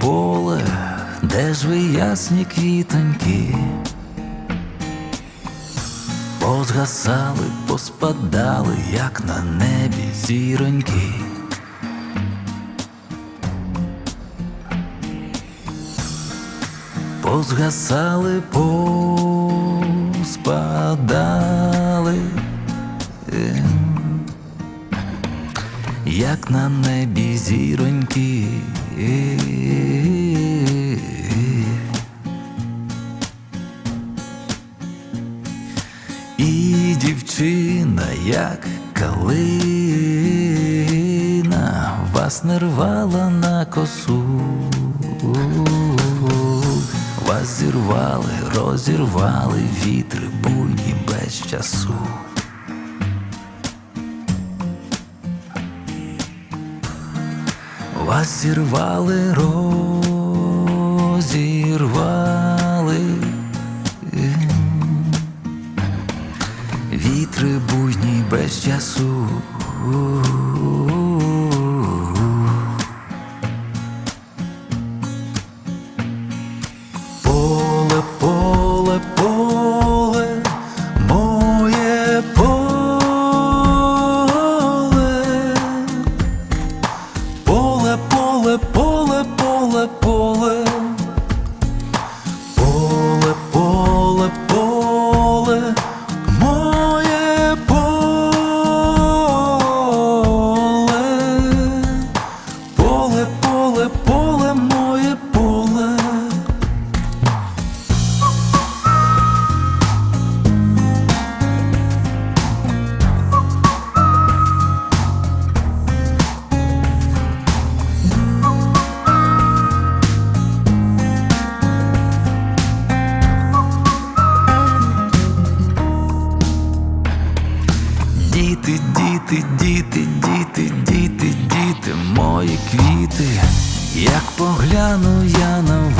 поле, де ж ви ясні квітоньки, позгасали, поспадали, як на небі зіроньки. Позгасали, поспадали, як на небі зіроньки. І дівчина, як калина, вас не рвала на косу, вас зірвали, розірвали вітри буйні без часу. Вас зірвали, розірвали. Вітри буйні без часу. Діти, діти, діти, діти, діти, мої квіти, як погляну я на вас,